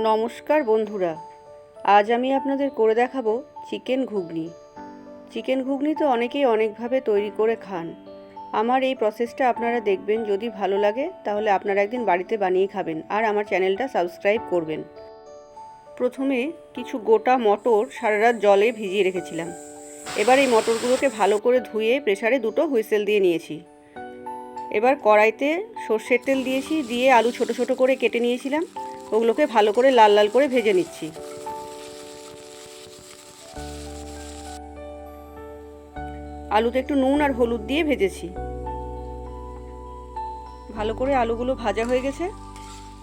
নমস্কার বন্ধুরা, আজ আমি আপনাদের করে দেখাবো চিকেন ঘুগনি। চিকেন ঘুগনি তো অনেকেই অনেকভাবে তৈরি করে খান। আমার এই প্রসেসটা আপনারা দেখবেন, যদি ভালো লাগে, তাহলে আপনারা একদিন বাড়িতে বানিয়ে খাবেন আর আমার চ্যানেলটা সাবস্ক্রাইব করবেন। প্রথমে কিছু গোটা মটর সারা রাত জলে ভিজিয়ে রেখেছিলাম। এবার এই মটরগুলোকে ভালো করে ধুয়ে প্রেসারে দুটো হুইসেল দিয়ে নিয়েছি। এবার কড়াইতে সর্ষের তেল দিয়েছি, দিয়ে আলু ছোট ছোট করে কেটে নিয়েছিলাম। ওগুলোকে ভালো করে লাল লাল করে ভেজে নিচ্ছি। আলুতে একটু নুন আর হলুদ দিয়ে ভেজেছি। ভালো করে আলুগুলো ভাজা হয়ে গেছে।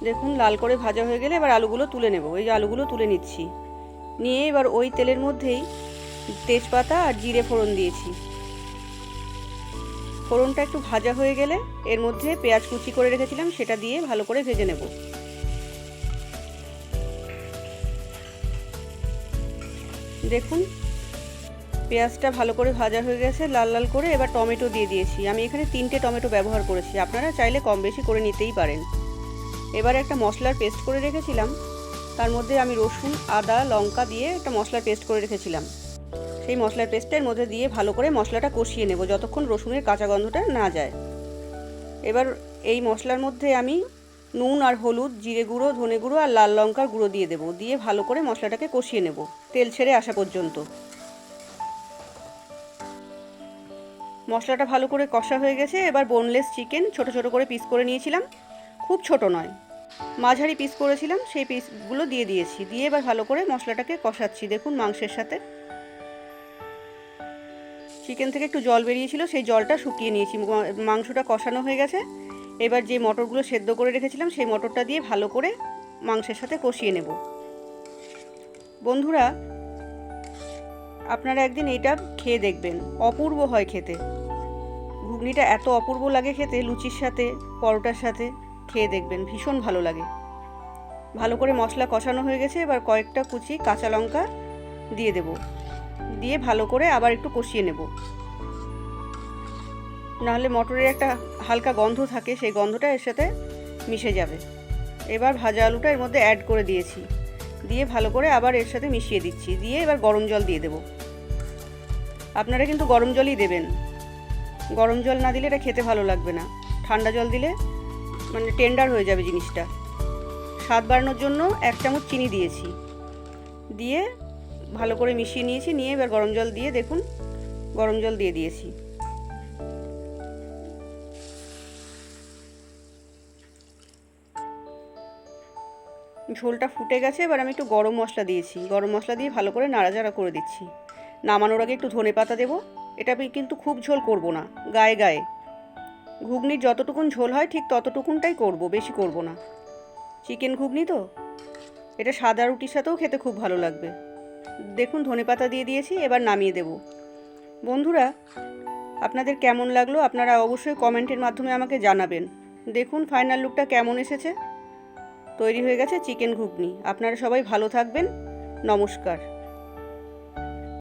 দেখুন, লাল করে ভাজা হয়ে গেলে এবার আলুগুলো তুলে নেব। এই যে আলুগুলো তুলে নিচ্ছি। নিয়ে এবার ওই তেলের মধ্যেই তেজপাতা আর জিরে ফোড়ন দিয়েছি। ফোড়নটা একটু ভাজা হয়ে গেলে এর মধ্যে পেঁয়াজ কুচি করে রেখেছিলাম, সেটা দিয়ে ভালো করে ভেজে নেব। দেখুন, পেঁয়াজটা ভালো করে ভাজা হয়ে গেছে, লাল লাল করে এবার টমেটো দিয়ে দিয়েছি। আমি এখানে তিনটে টমেটো ব্যবহার করেছি, আপনারা চাইলে কম বেশি করে নিতেই পারেন। এবার একটা মশলার পেস্ট করে রেখেছিলাম, তার মধ্যে আমি রসুন, আদা, লঙ্কা দিয়ে একটা মশলার পেস্ট করে রেখেছিলাম। সেই মশলার পেস্টের মধ্যে দিয়ে ভালো করে মশলাটা কষিয়ে নেব, যতক্ষণ রসুনের কাঁচা গন্ধটা না যায়। এবার এই মশলার মধ্যে আমি নুন আর হলুদ, জিরে গুঁড়ো, ধনে গুঁড়ো আর লাল লঙ্কার গুঁড়ো দিয়ে দেবো, দিয়ে ভালো করে মশলাটাকে কষিয়ে নেব। তেল ছেড়ে আসা পর্যন্ত। মশলাটা ভালো করে কষা হয়ে গেছে, এবার বোনলেস চিকেন ছোট ছোট করে পিস করে নিয়েছিলাম। খুব ছোট নয়, মাঝারি পিস করেছিলাম, সেই পিসগুলো দিয়ে দিয়েছি। দিয়ে এবার ভালো করে মশলাটাকে কষাচ্ছি, দেখুন মাংসের সাথে। চিকেন থেকে একটু জল বেরিয়েছিল, সেই জলটা শুকিয়ে নিয়েছি। মাংসটা কষানো হয়ে গেছে। এবার যে মটরগুলো সেদ্ধ করে রেখেছিলাম, সেই মটরটা দিয়ে ভালো করে মাংসের সাথে কষিয়ে নেব। বন্ধুরা, আপনারা একদিন এটা খেয়ে দেখবেন। অপূর্ব হয় খেতে। ঘুগনিটা এত অপূর্ব লাগে খেতে, লুচির সাথে, পরোটার সাথে খেয়ে দেখবেন, ভীষণ ভালো লাগে। ভালো করে মশলা কষানো হয়ে গেছে, এবার কয়েকটা কুচি কাঁচা লঙ্কা দিয়ে দেব। দিয়ে ভালো করে আবার একটু কষিয়ে নেব। নাহলে মটরের একটা হালকা গন্ধ থাকে, সেই গন্ধটা এর সাথে মিশে যাবে। এবার ভাজা আলুটা এর মধ্যে অ্যাড করে দিয়েছি। দিয়ে ভালো করে আবার এর সাথে মিশিয়ে দিচ্ছি। দিয়ে এবার গরম জল দিয়ে দেব। আপনারা কিন্তু গরম জলই দেবেন। গরম জল না দিলে এটা খেতে ভালো লাগবে না। ঠান্ডা জল দিলে মানে টেন্ডার হয়ে যাবে জিনিসটা। স্বাদ বাড়ানোর জন্য এক চামচ চিনি দিয়েছি। দিয়ে ভালো করে মিশিয়ে নিয়েছি। নিয়ে এবার গরম জল দিয়ে দেখুন, গরম জল দিয়ে দিয়েছি। ঝোলটা ফুটে গেছে, এবার আমি একটু গরম মশলা দিয়েছি। গরম মশলা দিয়ে ভালো করে নাড়াচাড়া করে দিচ্ছি। নামানোর আগে একটু ধনে পাতা দেবো। এটা আমি কিন্তু খুব ঝোল করব না, গায়ে গায়ে। ঘুগনির যতটুকুন ঝোল হয়, ঠিক ততটুকুনটাই করব, বেশি করব না। চিকেন ঘুগনি তো? এটা সাদা রুটির সাথেও খেতে খুব ভালো লাগবে। দেখুন, ধনে পাতা দিয়ে দিয়েছি, এবার নামিয়ে দেব। বন্ধুরা, আপনাদের কেমন লাগল? আপনারা অবশ্যই কমেন্টের মাধ্যমে আমাকে জানাবেন। দেখুন ফাইনাল লুকটা কেমন এসেছে? তৈরি হয়ে গেছে চিকেন ঘুগনি। আপনারা সবাই ভালো থাকবেন। নমস্কার।